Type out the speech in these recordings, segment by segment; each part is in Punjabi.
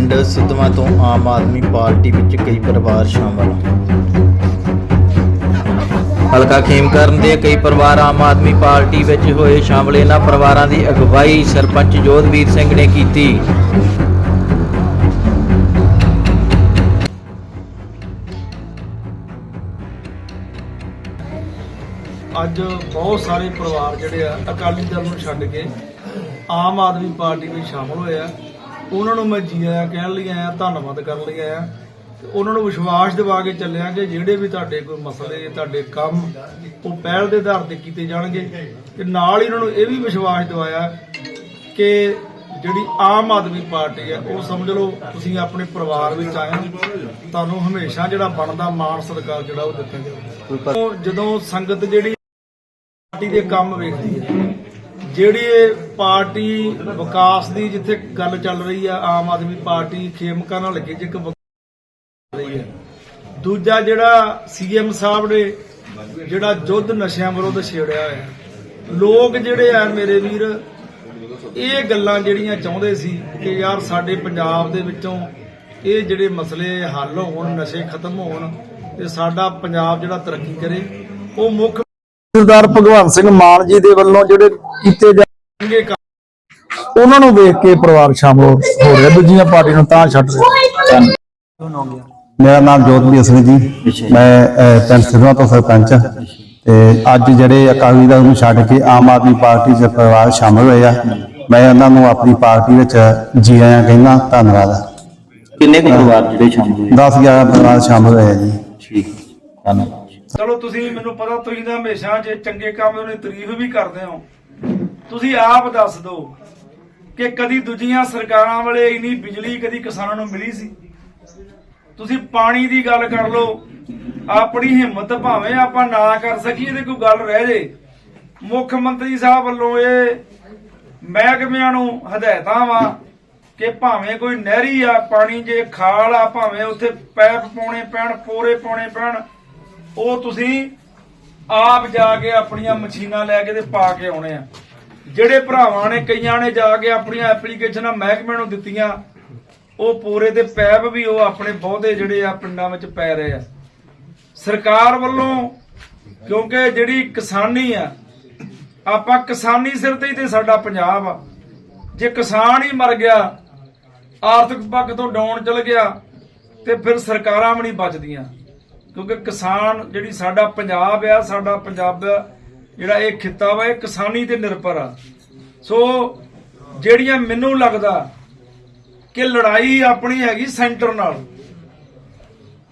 ਪਿੰਡ ਸਿੱਧਵਾਂ ਤੋਂ ਆਮ ਆਦਮੀ ਪਾਰਟੀ ਵਿੱਚ ਕਈ ਪਰਿਵਾਰ ਸ਼ਾਮਲ ਹਲਕਾ ਖੇਮਕਰਨ ਦੇ ਕਈ ਪਰਿਵਾਰ ਆਮ ਆਦਮੀ ਪਾਰਟੀ ਵਿੱਚ ਹੋਏ ਸ਼ਾਮਲ। ਇਹਨਾਂ ਪਰਿਵਾਰਾਂ ਦੀ ਅਗਵਾਈ ਸਰਪੰਚ ਜੋਧਵੀਰ ਸਿੰਘ ਨੇ ਕੀਤੀ। ਅੱਜ ਬਹੁਤ ਸਾਰੇ ਪਰਿਵਾਰ ਜਿਹੜੇ ਆ ਅਕਾਲੀ ਦਲ ਨੂੰ ਛੱਡ ਕੇ ਆਮ ਆਦਮੀ ਪਾਰਟੀ ਵਿੱਚ ਸ਼ਾਮਲ ਹੋਏ ਆ। ਉਹਨਾਂ ਨੂੰ ਮੈਂ ਜੀ ਆਇਆਂ, ਕਹਿਣ ਲਈ ਆਇਆ, ਧੰਨਵਾਦ ਕਰਨ ਲਈ ਆਇਆ। ਤੇ ਉਹਨਾਂ ਨੂੰ ਵਿਸ਼ਵਾਸ ਦਿਵਾ ਕੇ ਚੱਲਿਆ ਕਿ ਜਿਹੜੇ ਵੀ ਤੁਹਾਡੇ ਕੋਈ ਮਸਲੇ, ਤੁਹਾਡੇ ਕੰਮ ਉਹ ਪਹਿਲ ਦੇ ਆਧਾਰ ਤੇ ਕੀਤੇ ਜਾਣਗੇ। ਤੇ ਨਾਲ ਹੀ ਉਹਨਾਂ ਨੂੰ ਇਹ ਵੀ ਵਿਸ਼ਵਾਸ ਦਿਵਾਇਆ ਕਿ ਜਿਹੜੀ ਆਮ ਆਦਮੀ ਪਾਰਟੀ ਹੈ, ਉਹ ਸਮਝ ਲਓ ਤੁਸੀਂ ਆਪਣੇ ਪਰਿਵਾਰ ਵਿੱਚ ਆਏ ਹੋ, ਤੁਹਾਨੂੰ ਹਮੇਸ਼ਾ ਜਿਹੜਾ ਬਣਦਾ ਮਾਣ ਸਤਿਕਾਰ ਜਿਹੜਾ ਉਹ ਦਿੱਤਾ ਜਾਊਗਾ ਜਦੋਂ ਸੰਗਤ ਜਿਹੜੀ ਪਾਰਟੀ ਦੇ ਕੰਮ ਵੇਖਦੀ ਹੈ ਜਿਹੜੀ ਇਹ ਪਾਰਟੀ ਵਿਕਾਸ ਦੀ ਜਿੱਥੇ ਗੱਲ ਚੱਲ ਰਹੀ ਆ, ਆਮ ਆਦਮੀ ਪਾਰਟੀ ਖੇਮਕਾ ਨਾਲ ਲੱਗੇ ਜਿੱਕ ਰਹੀ ਹੈ। ਦੂਜਾ ਜਿਹੜਾ ਸੀਐਮ ਸਾਹਿਬ ਨੇ ਜਿਹੜਾ ਜੁੱਧ ਨਸ਼ਿਆਂ ਵਿਰੁੱਧ ਛੇੜਿਆ ਹੋਇਆ ਲੋਕ ਜਿਹੜੇ ਆ ਮੇਰੇ ਵੀਰ, ਇਹ ਗੱਲਾਂ ਜਿਹੜੀਆਂ ਚਾਹੁੰਦੇ ਸੀ ਕਿ ਯਾਰ ਸਾਡੇ ਪੰਜਾਬ ਦੇ ਵਿੱਚੋਂ ਇਹ ਜਿਹੜੇ ਮਸਲੇ ਹੱਲ ਹੋਣ, ਨਸ਼ੇ ਖਤਮ ਹੋਣ, ਤੇ ਸਾਡਾ ਪੰਜਾਬ ਜਿਹੜਾ ਤਰੱਕੀ ਕਰੇ, ਉਹ ਮੁੱਖ ਸਰਦਾਰ ਭਗਵੰਤ ਸਿੰਘ ਮਾਨ ਜੀ ਦੇ ਵੱਲੋਂ ਜਿਹੜੇ ਕੀਤੇ ਜਾਣਗੇ ਕੰਮ, ਉਹਨਾਂ ਨੂੰ ਵੇਖ ਕੇ ਪਰਿਵਾਰ ਸ਼ਾਮਲ ਹੋ ਰਿਹਾ। ਦੂਜੀਆਂ ਪਾਰਟੀ ਨੂੰ ਤਾਂ ਛੱਡ ਰਿਹਾ। ਮੇਰਾ ਨਾਮ ਜੋਤਵੀਰ ਸਿੰਘ ਜੀ। ਮੈਂ ਪਿੰਡ ਸਿਧਵਾ ਤੋਂ ਸਰਪੰਚ ਹਾਂ। ਤੇ ਅੱਜ ਜਿਹੜੇ ਅਕਾਲੀ ਦਲ ਨੂੰ ਛੱਡ ਕੇ ਆਮ ਆਦਮੀ ਪਾਰਟੀ ਦੇ ਪਰਿਵਾਰ ਸ਼ਾਮਲ ਹੋਏ ਆ ਮੈਂ ਉਹਨਾਂ ਨੂੰ ਆਪਣੀ ਪਾਰਟੀ ਵਿੱਚ ਜੀ ਆਇਆਂ ਕਹਿੰਦਾ ਧੰਨਵਾਦ। ਕਿੰਨੇ ਕੁ ਪਰਿਵਾਰ ਜਿਹੜੇ ਸ਼ਾਮਲ ਹੋਏ? 10 11 ਪਰਿਵਾਰ ਸ਼ਾਮਲ ਹੋਏ ਜੀ। ਠੀਕ ਧੰਨਵਾਦ। ਚਲੋ ਤੁਸੀਂ ਮੈਨੂੰ ਪਤਾ ਤੁਸੀਂ ਤਾਂ ਹਮੇਸ਼ਾ ਜੇ ਚੰਗੇ ਕੰਮ ਉਹਨੇ ਤਾਰੀਫ ਵੀ ਕਰਦੇ ਹੋ। ਤੁਸੀਂ ਆਪ ਦੱਸ ਦਿਓ ਕਿ ਕਦੀ ਦੂਜੀਆਂ ਸਰਕਾਰਾਂ ਵਾਲੇ ਇੰਨੀ ਬਿਜਲੀ ਕਦੀ ਕਿਸਾਨਾਂ ਨੂੰ ਮਿਲੀ ਸੀ? ਤੁਸੀਂ ਪਾਣੀ ਦੀ ਗੱਲ ਕਰ ਲਓ, ਆਪਣੀ ਹਿੰਮਤ ਭਾਵੇਂ ਆਪਾਂ ਨਾ ਕਰ ਸਕੀਏ ਤੇ ਕੋਈ ਗੱਲ ਰਹਿ ਜੇ। ਮੁੱਖ ਮੰਤਰੀ ਸਾਹਿਬ ਵੱਲੋਂ ਇਹ ਮਹਿਕਮਿਆਂ ਨੂੰ ਹਦਾਇਤਾਂ ਵਾ ਕਿ ਭਾਵੇਂ ਕੋਈ ਨਹਿਰੀ ਆ, ਪਾਣੀ ਜੇ ਖਾਲ ਆ, ਭਾਵੇਂ ਉੱਥੇ ਪੈਪ ਪਾਉਣੇ ਪੈਣ, ਪੋਰੇ ਪਾਉਣੇ ਪੈਣ, ਉਹ ਤੁਸੀਂ ਆਪ ਜਾ ਕੇ ਆਪਣੀਆਂ ਮਸ਼ੀਨਾਂ ਲੈ ਕੇ ਤੇ ਪਾ ਕੇ ਆਉਣੇ ਆ। ਜਿਹੜੇ ਭਰਾਵਾਂ ਨੇ, ਕਈਆਂ ਨੇ ਜਾ ਕੇ ਆਪਣੀਆਂ ਐਪਲੀਕੇਸ਼ਨਾਂ ਮਹਿਕਮੇ ਨੂੰ ਦਿੱਤੀਆਂ, ਉਹ ਪੂਰੇ ਤੇ ਪੈਪ ਵੀ ਉਹ ਆਪਣੇ ਬਹੁਤੇ ਜਿਹੜੇ ਆ ਪਿੰਡਾਂ ਵਿੱਚ ਪੈ ਰਹੇ ਆ। ਸਰਕਾਰ ਵੱਲੋਂ, ਕਿਉਂਕਿ ਜਿਹੜੀ ਕਿਸਾਨੀ ਆ, ਆਪਾਂ ਕਿਸਾਨੀ ਸਿਰ ਤੇ ਹੀ ਤੇ ਸਾਡਾ ਪੰਜਾਬ ਆ। ਜੇ ਕਿਸਾਨ ਹੀ ਮਰ ਗਿਆ, ਆਰਥਿਕ ਪੱਖ ਤੋਂ ਡਾਊਨ ਚਲ ਗਿਆ, ਤੇ ਫਿਰ ਸਰਕਾਰਾਂ ਵੀ ਨਹੀਂ ਬਚਦੀਆਂ। ਕਿਉਂਕਿ ਕਿਸਾਨ ਜਿਹੜੀ ਸਾਡਾ ਪੰਜਾਬ ਆ, ਸਾਡਾ ਪੰਜਾਬ ਦਾ ਜਿਹੜਾ ਇਹ ਖਿੱਤਾ ਵਾ, ਇਹ ਕਿਸਾਨੀ ਤੇ ਨਿਰਭਰ ਆ। ਸੋ ਜਿਹੜੀਆਂ ਮੈਨੂੰ ਲੱਗਦਾ ਕਿ ਲੜਾਈ ਆਪਣੀ ਹੈਗੀ ਸੈਂਟਰ ਨਾਲ,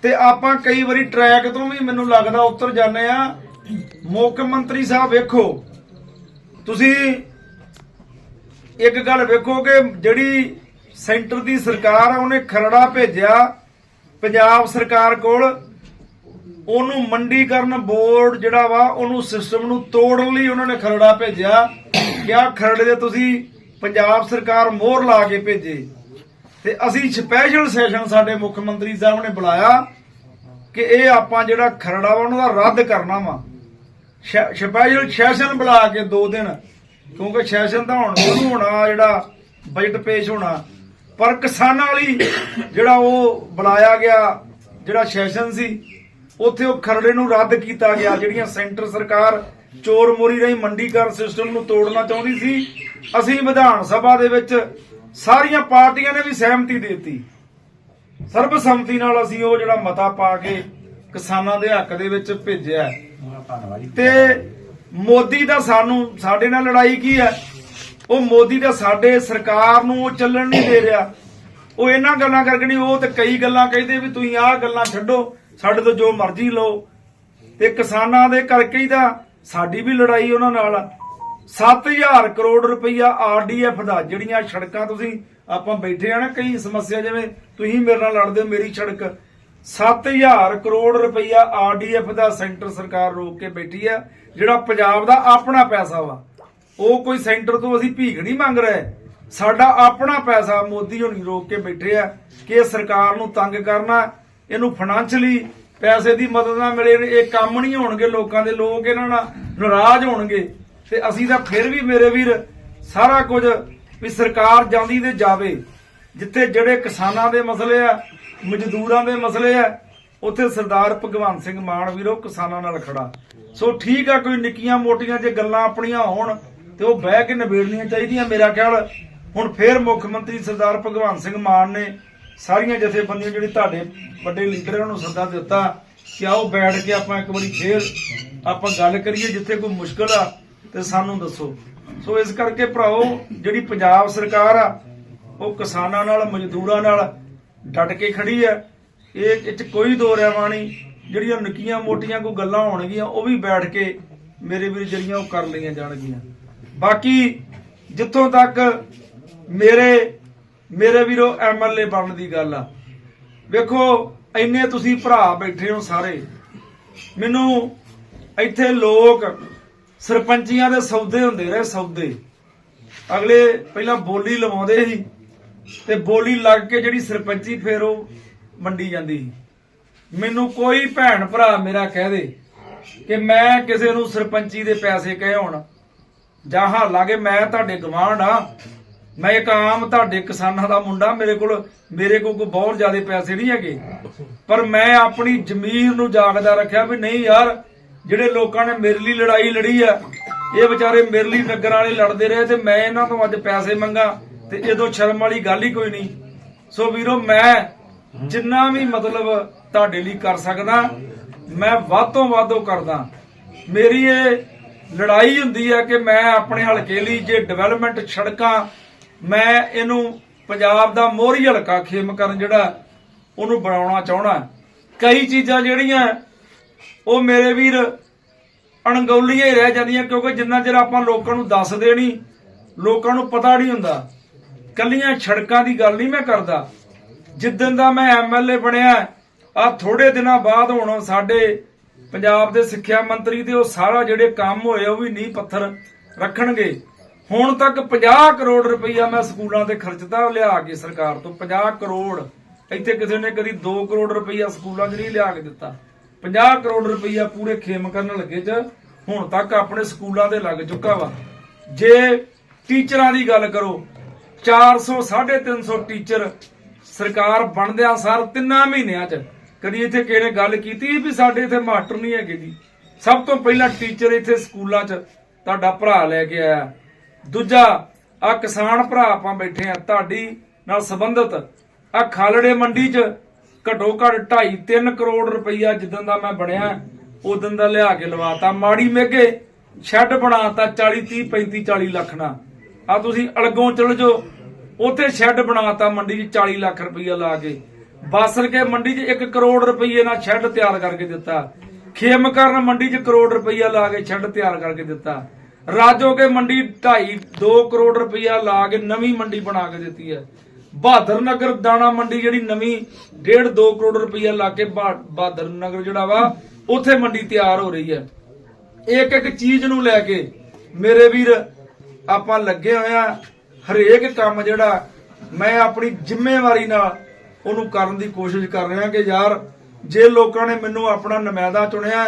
ਤੇ ਆਪਾਂ ਕਈ ਵਾਰੀ ਟਰੈਕ ਤੋਂ ਵੀ ਮੈਨੂੰ ਲੱਗਦਾ ਉੱਤਰ ਜਾਂਦੇ ਆ, ਮੁੱਖ ਮੰਤਰੀ ਸਾਹਿਬ ਵੇਖੋ, ਤੁਸੀਂ ਇੱਕ ਗੱਲ ਵੇਖੋ ਕਿ ਜਿਹੜੀ ਸੈਂਟਰ ਦੀ ਸਰਕਾਰ ਆ, ਉਹਨੇ ਖਰੜਾ ਭੇਜਿਆ, ਪੰਜਾਬ ਸਰਕਾਰ ਕੋਲ ਉਹਨੂੰ ਮੰਡੀਕਰਨ ਬੋਰਡ ਜਿਹੜਾ ਵਾ, ਉਹਨੂੰ ਸਿਸਟਮ ਨੂੰ ਤੋੜਨ ਲਈ ਉਹਨਾਂ ਨੇ ਖਰੜਾ ਭੇਜਿਆ ਕਿ ਖਰੜੇ ਦੇ ਤੁਸੀਂ ਪੰਜਾਬ ਸਰਕਾਰ ਮੋਹਰ ਲਾ ਕੇ ਭੇਜੇ। ਤੇ ਅਸੀਂ ਸਪੈਸ਼ਲ ਸੈਸ਼ਨ ਸਾਡੇ ਮੁੱਖ ਮੰਤਰੀ ਸਾਹਿਬ ਨੇ ਬੁਲਾਇਆ ਕਿ ਇਹ ਆਪਾਂ ਜਿਹੜਾ ਖਰੜਾ ਵਾ, ਉਹਨਾਂ ਦਾ ਰੱਦ ਕਰਨਾ ਵਾ। ਸਪੈਸ਼ਲ ਸੈਸ਼ਨ ਬੁਲਾ ਕੇ ਦੋ ਦਿਨ, ਕਿਉਂਕਿ ਸੈਸ਼ਨ ਤਾਂ ਹੁਣ ਸ਼ੁਰੂ ਹੋਣਾ, ਜਿਹੜਾ ਬਜਟ ਪੇਸ਼ ਹੋਣਾ। ਪਰ ਕਿਸਾਨਾਂ ਵਾਲੀ ਜਿਹੜਾ ਉਹ ਬੁਲਾਇਆ ਗਿਆ, ਜਿਹੜਾ ਸੈਸ਼ਨ ਸੀ ਉੱਥੇ ਉਹ ਖਰੜੇ ਨੂੰ ਰੱਦ ਕੀਤਾ ਗਿਆ, ਜਿਹੜੀਆਂ ਸੈਂਟਰ ਸਰਕਾਰ ਚੋਰ ਮੋਰੀ ਰਹੀ ਮੰਡੀਕਰਨ ਸਿਸਟਮ ਨੂੰ ਤੋੜਨਾ ਚਾਹੁੰਦੀ ਸੀ। ਅਸੀਂ ਵਿਧਾਨ ਸਭਾ ਦੇ ਵਿੱਚ ਸਾਰੀਆਂ ਪਾਰਟੀਆਂ ਨੇ ਵੀ ਸਹਿਮਤੀ ਦੇ ਦਿੱਤੀ। ਸਰਬਸੰਮਤੀ ਨਾਲ ਅਸੀਂ ਉਹ ਜਿਹੜਾ ਮਤਾ ਪਾ ਕੇ ਕਿਸਾਨਾਂ ਦੇ ਹੱਕ ਦੇ ਵਿੱਚ ਭੇਜਿਆ। ਤੇ ਮੋਦੀ ਦਾ ਸਾਨੂੰ, ਸਾਡੇ ਨਾਲ ਲੜਾਈ ਕੀ ਹੈ? ਉਹ ਮੋਦੀ ਦਾ ਸਾਡੇ ਸਰਕਾਰ ਨੂੰ ਉਹ ਚੱਲਣ ਨਹੀਂ ਦੇ ਰਿਹਾ। ਉਹ ਇਹਨਾਂ ਗੱਲਾਂ ਕਰਕੇ ਨਹੀਂ, ਉਹ ਤੇ ਕਈ ਗੱਲਾਂ ਕਹਿੰਦੇ ਵੀ ਤੁਸੀਂ ਆਹ ਗੱਲਾਂ ਛੱਡੋ। ਸਾਡੇ ਤੋਂ ਜੋ ਮਰਜ਼ੀ ਲਓ। ਤੇ ਕਿਸਾਨਾਂ ਦੇ ਕਰਕੇ ਹੀ ਤਾਂ ਸਾਡੀ ਵੀ ਲੜਾਈ ਉਹਨਾਂ ਨਾਲ ਆ। 7000 ਕਰੋੜ ਰੁਪਈਆ ਆਰਡੀਐਫ ਦਾ ਜਿਹੜੀਆਂ ਸੜਕਾਂ ਤੁਸੀਂ ਆਪਾਂ ਬੈਠੇ ਆ ਨਾ, ਕਈ ਸਮੱਸਿਆ ਜਿਵੇਂ ਤੁਸੀਂ ਮੇਰੇ ਨਾਲ ਲੜਦੇ ਹੋ, ਮੇਰੀ ਸੜਕ। 7000 ਕਰੋੜ ਰੁਪਈਆ ਆਰਡੀਐਫ ਦਾ ਸੈਂਟਰ ਸਰਕਾਰ ਰੋਕ ਕੇ ਬੈਠੀ ਆ, ਜਿਹੜਾ ਪੰਜਾਬ ਦਾ ਆਪਣਾ ਪੈਸਾ ਵਾ। ਉਹ ਕੋਈ ਸੈਂਟਰ ਤੋਂ ਅਸੀਂ ਭੀਖ ਨਹੀਂ ਮੰਗ ਰਹੇ। ਸਾਡਾ ਆਪਣਾ ਪੈਸਾ ਮੋਦੀ ਹੋਣੀ ਰੋਕ ਕੇ ਬੈਠੇ ਆ ਕਿ ਸਰਕਾਰ ਨੂੰ ਤੰਗ ਕਰਨਾ। ਇਹਨੂੰ ਫਾਈਨੈਂਸ਼ਲੀ ਪੈਸੇ ਦੀ ਮਦਦ ਨਾਲ ਮਿਲੇ ਇਹ ਕੰਮ ਨਹੀਂ ਹੋਣਗੇ ਲੋਕਾਂ ਦੇ, ਲੋਕ ਇਹਨਾਂ ਨਾਲ ਨਾਰਾਜ਼ ਹੋਣਗੇ। ਤੇ ਅਸੀਂ ਤਾਂ ਫਿਰ ਵੀ ਮੇਰੇ ਵੀਰ ਸਾਰਾ ਕੁਝ ਵੀ ਸਰਕਾਰ ਜਾਂਦੀ ਤੇ ਜਾਵੇ। ਜਿੱਥੇ ਜਿਹੜੇ ਕਿਸਾਨਾਂ ਦੇ ਮਸਲੇ ਆ, ਮਜ਼ਦੂਰਾਂ ਦੇ ਮਸਲੇ ਆ, ਉੱਥੇ ਸਰਦਾਰ ਭਗਵੰਤ ਸਿੰਘ ਮਾਨ ਵੀਰੋ ਕਿਸਾਨਾਂ ਨਾਲ ਖੜਾ। ਸੋ ਠੀਕ ਆ, ਕੋਈ ਨਿੱਕੀਆਂ ਮੋਟੀਆਂ ਜੇ ਗੱਲਾਂ ਆਪਣੀਆਂ ਹੋਣ ਤੇ ਉਹ ਬਹਿ ਕੇ ਨਿਬੇੜਨੀਆਂ ਚਾਹੀਦੀਆਂ। ਮੇਰਾ ਖਿਆਲ ਹੁਣ ਫੇਰ ਮੁੱਖ ਮੰਤਰੀ ਸਰਦਾਰ ਭਗਵੰਤ ਸਿੰਘ ਮਾਨ ਨੇ ਸਾਰੀਆਂ ਜਥੇਬੰਦੀਆਂ ਜਿਹੜੀ ਤੁਹਾਡੇ ਵੱਡੇ ਲੀਡਰਾਂ ਨੂੰ ਸੱਦਾ ਦਿੱਤਾ ਕਿ ਆਓ ਬੈਠ ਕੇ ਆਪਾਂ ਇੱਕ ਵਾਰੀ ਫੇਰ ਆਪਾਂ ਗੱਲ ਕਰੀਏ ਜਿੱਥੇ ਕੋਈ ਮੁਸ਼ਕਲ ਆ, ਤੇ ਸਾਨੂੰ ਦੱਸੋ। ਸੋ ਇਸ ਕਰਕੇ ਭਰਾਓ, ਜਿਹੜੀ ਪੰਜਾਬ ਸਰਕਾਰ ਆ, ਉਹ ਕਿਸਾਨਾਂ ਨਾਲ, ਮਜ਼ਦੂਰਾਂ ਨਾਲ ਡਟ ਕੇ ਖੜੀ ਆ। ਇਹ ਇਹ 'ਚ ਕੋਈ ਦੋ ਰਹਿਵਾ ਨਹੀਂ, ਜਿਹੜੀਆਂ ਨਿੱਕੀਆਂ ਮੋਟੀਆਂ ਕੋਈ ਗੱਲਾਂ ਹੋਣਗੀਆਂ, ਉਹ ਵੀ ਬੈਠ ਕੇ ਮੇਰੇ ਵੀਰ ਜਿਹੜੀਆਂ ਉਹ ਕਰ ਲਈਆਂ ਜਾਣਗੀਆਂ। ਬਾਕੀ ਜਿੱਥੋਂ ਤੱਕ ਮੇਰੇ ਮੇਰੇ ਵੀਰੋ ਐਮਐਲਏ ਬਣਨ ਦੀ ਗੱਲ ਆ। ਵੇਖੋ, ਇੰਨੇ ਤੁਸੀਂ ਭਰਾ ਬੈਠੇ ਹੋ ਸਾਰੇ। ਮੈਨੂੰ ਇੱਥੇ ਲੋਕ ਸਰਪੰਚੀਆਂ ਦੇ ਸੌਦੇ ਹੁੰਦੇ ਰਹੇ, ਸੌਦੇ। ਅਗਲੇ ਪਹਿਲਾਂ ਬੋਲੀ ਲਵਾਉਂਦੇ ਸੀ ਤੇ ਬੋਲੀ ਲੱਗ ਕੇ ਜਿਹੜੀ ਸਰਪੰਚੀ ਫੇਰ ਉਹ ਵੰਡੀ ਜਾਂਦੀ ਸੀ। ਮੈਨੂੰ ਕੋਈ ਭੈਣ ਭਰਾ ਮੇਰਾ ਕਹਿ ਦੇ ਕਿ ਮੈਂ ਕਿਸੇ ਨੂੰ ਸਰਪੰਚੀ ਦੇ ਪੈਸੇ ਕਹੇ ਹੋਣ ਜਾਂ ਹਾਲਾਂਕਿ ਮੈਂ ਤੁਹਾਡੇ ਗਵਾਂਢ ਆ ਮੈਂ ਇੱਕ ਆਮ ਤੁਹਾਡੇ ਕਿਸਾਨਾਂ ਦਾ ਮੁੰਡਾ, ਮੇਰੇ ਕੋਲ ਮੇਰੇ ਕੋਲ ਕੋਈ ਬਹੁਤ ਜ਼ਿਆਦਾ ਪੈਸੇ ਨਹੀਂ ਹੈਗੇ। ਪਰ ਮੈਂ ਆਪਣੀ ਜ਼ਮੀਰ ਨੂੰ ਜਾਗਦਾ ਰੱਖਿਆ ਵੀ ਨਹੀਂ ਯਾਰ, ਜਿਹੜੇ ਲੋਕਾਂ ਨੇ ਮੇਰੇ ਲਈ ਲੜਾਈ ਲੜੀ ਆ, ਇਹ ਵਿਚਾਰੇ ਮੇਰੇ ਲਈ ਨਗਰ ਵਾਲੇ ਲੜਦੇ ਰਹੇ ਤੇ ਮੈਂ ਇਹਨਾਂ ਤੋਂ ਅੱਜ ਪੈਸੇ ਮੰਗਾ ਤੇ ਇਹਦੋਂ ਸ਼ਰਮ ਵਾਲੀ ਗੱਲ ਹੀ ਕੋਈ ਨਹੀਂ। ਸੋ ਵੀਰੋ, ਮੈਂ ਜਿੰਨਾ ਵੀ ਮਤਲਬ ਤੁਹਾਡੇ ਲਈ ਕਰ ਸਕਦਾ, ਮੈਂ ਵੱਧ ਤੋਂ ਵੱਧ ਉਹ ਕਰਦਾ। ਮੇਰੀ ਇਹ ਲੜਾਈ ਹੁੰਦੀ ਹੈ ਕਿ ਮੈਂ ਆਪਣੇ ਹਲਕੇ ਲਈ ਜੇ ਡਿਵੈਲਪਮੈਂਟ ਸੜਕਾਂ ਮੈਂ ਇਹਨੂੰ ਪੰਜਾਬ ਦਾ ਮੋਹਰੀ ਹਲਕਾ ਖੇਮ ਕਰਨ ਜਿਹੜਾ ਉਹਨੂੰ ਬਣਾਉਣਾ ਚਾਹਣਾ ਕਈ ਚੀਜ਼ਾਂ ਜਿਹੜੀਆਂ ਉਹ ਮੇਰੇ ਵੀਰ ਅਣਗੌਲੀਆਂ ਹੀ ਰਹਿ ਜਾਂਦੀਆਂ ਕਿਉਂਕਿ ਜਿੰਨਾ ਚਿਰ ਆਪਾਂ ਲੋਕਾਂ ਨੂੰ ਦੱਸਦੇ ਨਹੀਂ, ਲੋਕਾਂ ਨੂੰ ਪਤਾ ਨਹੀਂ ਹੁੰਦਾ। ਕੱਲੀਆਂ ਸੜਕਾਂ ਦੀ ਗੱਲ ਨਹੀਂ ਮੈਂ ਕਰਦਾ। ਜਿੱਦਣ ਦਾ ਮੈਂ ਐਮਐਲਏ ਬਣਿਆ ਆ ਥੋੜੇ ਦਿਨਾਂ ਬਾਅਦ ਹੁਣ ਸਾਡੇ ਪੰਜਾਬ ਦੇ ਸਿੱਖਿਆ ਮੰਤਰੀ ਦੇ ਉਹ ਸਾਰਾ ਜਿਹੜੇ ਕੰਮ ਹੋਏ ਉਹ ਵੀ ਨੀਂਹ ਪੱਥਰ ਰੱਖਣਗੇ। ਹੁਣ ਤੱਕ 50 ਕਰੋੜ ਰੁਪਈਆ ਮੈਂ ਸਕੂਲਾਂ ਤੇ ਖਰਚਦਾ ਲਿਆ ਕੇ ਸਰਕਾਰ ਤੋਂ 50 ਕਰੋੜ। ਇੱਥੇ ਕਿਸੇ ਨੇ ਕਦੀ 2 ਕਰੋੜ ਰੁਪਈਆ ਸਕੂਲਾਂ 'ਚ ਨਹੀਂ ਲਿਆ ਕੇ ਦਿੱਤਾ। 50 ਕਰੋੜ ਰੁਪਈਆ ਪੂਰੇ ਖੇਮ ਕਰਨ ਲੱਗੇ ਚ ਹੁਣ ਤੱਕ ਆਪਣੇ ਸਕੂਲਾਂ ਦੇ ਲੱਗ ਚੁੱਕਾ ਵਾ। ਜੇ ਟੀਚਰਾਂ ਦੀ ਗੱਲ ਕਰੋ 400 350 ਟੀਚਰ ਸਰਕਾਰ ਬਣਦਿਆਂ ਸਾਰ ਤਿੰਨਾਂ ਮਹੀਨਿਆਂ ਚ ਕਦੀ ਇੱਥੇ ਕਿਸੇ ਨੇ ਗੱਲ ਕੀਤੀ ਵੀ ਸਾਡੇ ਇੱਥੇ ਮਾਸਟਰ ਨਹੀਂ ਹੈਗੇ ਜੀ। ਸਭ ਤੋਂ ਪਹਿਲਾਂ ਟੀਚਰ ਇੱਥੇ ਸਕੂਲਾਂ ਚ ਤੁਹਾਡਾ ਭਰਾ ਲੈ ਕੇ ਆਇਆ। ਦੂਜਾ ਆ ਕਿਸਾਨ ਭਰਾ ਆਪਾਂ ਬੈਠੇ ਆ, ਤੁਹਾਡੀ ਨਾਲ ਸੰਬੰਧਿਤ। ਆ ਖਾਲੜੇ ਮੰਡੀ ਚ ਘਟੋ ਘੱਟ 2.5 3 ਕਰੋੜ ਰੁਪਈਆ ਜਿੱਦਣ ਦਾ ਮੈਂ ਬਣਿਆ, ਉਦੋਂ ਦਾ ਲਿਆ ਕੇ ਲਵਾਤਾ। ਮਾੜੀ ਮੇਗੇ ਸ਼ੈੱਡ ਬਣਾਤਾ 40 30 35 40 ਲੱਖ ਨਾ ਆ ਤੁਸੀਂ ਅਲਗੋਂ ਚਲ ਜਾਓ, ਉੱਥੇ ਸ਼ੈੱਡ ਬਣਾਤਾ ਮੰਡੀ 'ਚ 40 ਲੱਖ ਰੁਪਈਆ ਲਾ ਕੇ। ਬਾਸਰ ਕੇ ਮੰਡੀ 'ਚ 1 ਕਰੋੜ ਰੁਪਈਏ ਨਾਲ ਸ਼ੈੱਡ ਤਿਆਰ ਕਰਕੇ ਦਿੱਤਾ। ਖੇਮ ਕਰਨ ਮੰਡੀ 'ਚ ਕਰੋੜ ਰੁਪਈਆ ਲਾ ਕੇ ਸ਼ੈੱਡ ਤਿਆਰ ਕਰਕੇ ਦਿੱਤਾ। ਰਾਜੋ ਕੇ ਮੰਡੀ 2.5 2 ਕਰੋੜ ਰੁਪਇਆ ਲਾ ਕੇ ਨਵੀਂ ਮੰਡੀ ਬਣਾ ਕੇ ਦਿੱਤੀ ਹੈ। ਬਹਾਦਰ ਨਗਰ ਦਾਣਾ ਮੰਡੀ ਜਿਹੜੀ ਨਵੀਂ 1.5 2 ਕਰੋੜ ਰੁਪਇਆ ਲਾ ਕੇ ਬਹਾਦਰ ਨਗਰ ਜਿਹੜਾ ਵਾ, ਉੱਥੇ ਮੰਡੀ ਤਿਆਰ ਹੋ ਰਹੀ ਹੈ। ਇੱਕ ਇੱਕ ਚੀਜ਼ ਨੂੰ ਲੈ ਕੇ ਮੇਰੇ ਵੀਰ, ਆਪਾਂ ਲੱਗੇ ਹੋਏ ਹਰੇਕ ਕੰਮ ਜਿਹੜਾ ਮੈਂ ਆਪਣੀ ਜ਼ਿੰਮੇਵਾਰੀ ਨਾਲ ਉਹਨੂੰ ਕਰਨ ਦੀ ਕੋਸ਼ਿਸ਼ ਕਰ ਰਿਹਾ ਕਿ ਯਾਰ, ਜੇ ਲੋਕਾਂ ਨੇ ਮੈਨੂੰ ਆਪਣਾ ਨੁਮਾਇੰਦਾ ਚੁਣਿਆ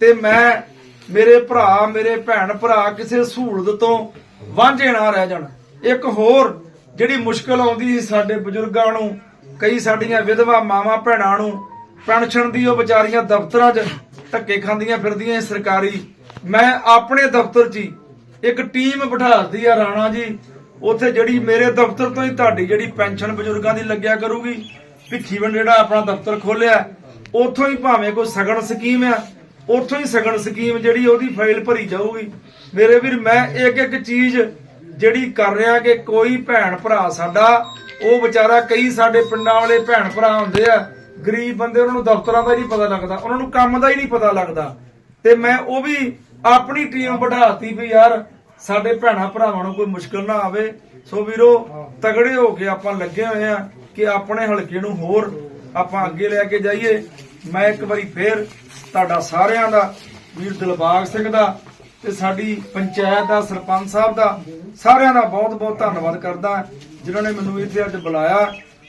ਤੇ ਮੈਂ ਮੇਰੇ ਭਰਾ, ਮੇਰੇ ਭੈਣ ਭਰਾ ਕਿਸੇ ਸਹੂਲਤ ਤੋਂ ਵਾਂਝੇ ਨਾ ਰਹਿ ਜਾਣ। ਇੱਕ ਹੋਰ ਜਿਹੜੀ ਮੁਸ਼ਕਲ ਆਉਂਦੀ ਸੀ ਸਾਡੇ ਬਜ਼ੁਰਗਾਂ ਨੂੰ, ਕਈ ਸਾਡੀਆਂ ਵਿਧਵਾ ਮਾਵਾਂ ਭੈਣਾਂ ਨੂੰ ਪੈਨਸ਼ਨ ਦੀ ਉਹ ਵਿਚਾਰੀਆਂ ਦਫ਼ਤਰਾਂ 'ਚ ਧੱਕੇ ਖਾਂਦੀਆਂ ਫਿਰਦੀਆਂ ਸਰਕਾਰੀ। ਮੈਂ ਆਪਣੇ ਦਫ਼ਤਰ 'ਚ ਹੀ ਇੱਕ ਟੀਮ ਬਿਠਾਦੀ ਆ ਰਾਣਾ ਜੀ। ਉੱਥੇ ਜਿਹੜੀ ਮੇਰੇ ਦਫ਼ਤਰ ਤੋਂ ਹੀ ਤੁਹਾਡੀ ਜਿਹੜੀ ਪੈਨਸ਼ਨ ਬਜ਼ੁਰਗਾਂ ਦੀ ਲੱਗਿਆ ਕਰੂਗੀ ਭਿੱਖੀਵਿੰਡ ਜਿਹੜਾ ਆਪਣਾ ਦਫ਼ਤਰ ਖੋਲਿਆ। ਉੱਥੋਂ ਹੀ ਭਾਵੇਂ ਕੋਈ ਸਗਨ ਸਕੀਮ ਆ ਉੱਥੋਂ ਹੀ ਸਗਨ ਸਕੀਮ ਜਿਹੜੀ ਉਹਦੀ ਫਾਈਲ ਭਰੀ ਜਾਊਗੀ। ਮੇਰੇ ਵੀਰ, ਮੈਂ ਇੱਕ ਇੱਕ ਚੀਜ਼ ਜਿਹੜੀ ਕਰ ਰਿਹਾ ਕਿ ਕੋਈ ਭੈਣ ਭਰਾ ਸਾਡਾ, ਉਹ ਵਿਚਾਰਾ ਕਈ ਸਾਡੇ ਪਿੰਡਾਂ ਵਾਲੇ ਭੈਣ ਭਰਾ ਹੁੰਦੇ ਆ, ਗਰੀਬ ਬੰਦੇ, ਉਹਨਾਂ ਨੂੰ ਦਫ਼ਤਰਾਂ ਦਾ ਹੀ ਨਹੀਂ ਪਤਾ ਲੱਗਦਾ, ਉਹਨਾਂ ਨੂੰ ਕੰਮ ਦਾ ਹੀ ਨਹੀਂ ਪਤਾ ਲੱਗਦਾ। ਤੇ ਮੈਂ ਉਹ ਵੀ ਆਪਣੀ ਟੀਮ ਬਿਠਾਤੀ ਵੀ ਯਾਰ, ਸਾਡੇ ਭੈਣਾ ਭਰਾਵਾਂ ਨੂੰ ਕੋਈ ਮੁਸ਼ਕਲ ਨਾ ਆਵੇ। ਸੋ ਵੀਰੋ, ਤਗੜੇ ਹੋ ਕੇ ਆਪਾਂ ਲੱਗੇ ਹੋਏ ਆ ਕਿ ਆਪਣੇ ਹਲਕੇ ਨੂੰ ਹੋਰ ਆਪਾਂ ਅੱਗੇ ਲੈ ਕੇ ਜਾਈਏ। ਮੈਂ ਇੱਕ ਵਾਰੀ ਫੇਰ ਤੁਹਾਡਾ ਸਾਰਿਆਂ ਦਾ, ਵੀਰ ਦਿਲਬਾਗ ਸਿੰਘ ਦਾ ਤੇ ਸਾਡੀ ਪੰਚਾਇਤ ਦਾ, ਸਰਪੰਚ ਸਾਹਿਬ ਦਾ, ਸਾਰਿਆਂ ਦਾ ਬਹੁਤ ਬਹੁਤ ਧੰਨਵਾਦ ਕਰਦਾ ਜਿਨ੍ਹਾਂ ਨੇ ਮੈਨੂੰ ਇੱਥੇ ਅੱਜ ਬੁਲਾਇਆ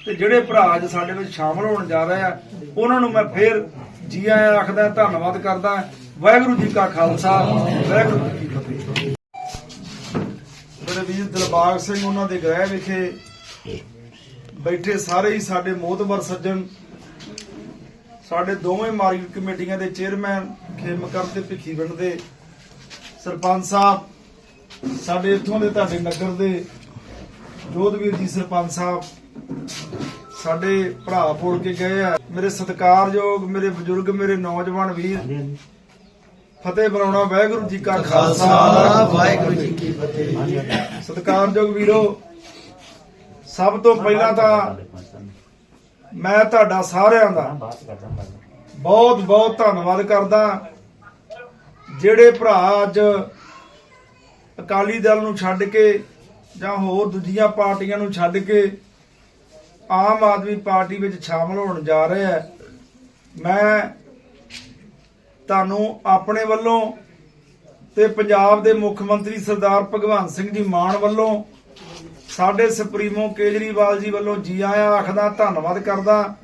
ਤੇ ਜਿਹੜੇ ਭਰਾ ਅੱਜ ਸਾਡੇ ਵਿੱਚ ਸ਼ਾਮਲ ਹੋਣ ਜਾ ਰਹੇ ਆ, ਉਹਨਾਂ ਨੂੰ ਮੈਂ ਫੇਰ ਜੀ ਆਇਆਂ ਆਖਦਾ, ਧੰਨਵਾਦ ਕਰਦਾ ਵਾਹਿਗੁਰੂ ਜੀ ਕਾ ਖਾਲਸਾ, ਵਾਹਿਗੁਰੂ ਜੀ ਕੀ ਫਤਿਹ। ਮੇਰੇ ਵੀਰ ਦਿਲਬਾਗ ਸਿੰਘ ਉਹਨਾਂ ਦੇ ਗ੍ਰਹਿ ਵਿਖੇ ਬੈਠੇ ਸਾਰੇ ਹੀ ਸਾਡੇ ਮੋਹਤਬਰ ਸੱਜਣ ਸਾਡੇ ਦੋਵੇਂ ਮਾਰਕੀਟ ਕਮੇਟੀਆਂ ਦੇ ਚੇਅਰਮੈਨ ਖੇਮਕਰ ਤੇ ਭਿੱਖੀਵਿੰਡ ਦੇ ਸਰਪੰਚ ਸਾਹਿਬ ਸਾਡੇ ਇੱਥੋਂ ਦੇ ਤੁਹਾਡੇ ਨਗਰ ਦੇ ਜੋਧਵੀਰ ਜੀ ਸਰਪੰਚ ਸਾਹਿਬ ਸਾਡੇ ਭਰਾ ਬੋਲ ਕੇ ਗਏ ਆ। ਮੇਰੇ ਸਤਿਕਾਰਯੋਗ ਮੇਰੇ ਬਜ਼ੁਰਗ ਮੇਰੇ ਨੌਜਵਾਨ ਵੀਰ ਫਤਿਹ ਬੁਲਾਉਣਾ ਵਾਹਿਗੁਰੂ ਜੀ ਕਾ ਖਾਲਸਾ। ਵਾਹਿਗੁਰੂ ਜੀ ਕੀ ਫਤਿਹ। ਸਤਿਕਾਰਯੋਗ ਵੀਰੋ ਸਭ ਤੋਂ ਪਹਿਲਾਂ ਤਾਂ ਮੈਂ ਤੁਹਾਡਾ ਸਾਰਿਆਂ ਦਾ ਬਹੁਤ ਬਹੁਤ ਧੰਨਵਾਦ ਕਰਦਾ। ਜਿਹੜੇ ਭਰਾ ਅੱਜ ਅਕਾਲੀ ਦਲ ਨੂੰ ਛੱਡ ਕੇ ਜਾਂ ਹੋਰ ਦੂਜੀਆਂ ਪਾਰਟੀਆਂ ਨੂੰ ਛੱਡ ਕੇ ਆਮ ਆਦਮੀ ਪਾਰਟੀ ਵਿੱਚ ਸ਼ਾਮਲ ਹੋਣ ਜਾ ਰਹੇ ਹੈ ਮੈਂ ਤੁਹਾਨੂੰ ਆਪਣੇ ਵੱਲੋਂ ਤੇ ਪੰਜਾਬ ਦੇ ਮੁੱਖ ਮੰਤਰੀ ਸਰਦਾਰ ਭਗਵੰਤ ਸਿੰਘ ਜੀ ਮਾਨ ਵੱਲੋਂ ਸਾਡੇ ਸੁਪਰੀਮੋ ਕੇਜਰੀਵਾਲ ਜੀ ਵੱਲੋਂ ਜੀ ਆਇਆਂ ਆਖਦਾ ਧੰਨਵਾਦ ਕਰਦਾ।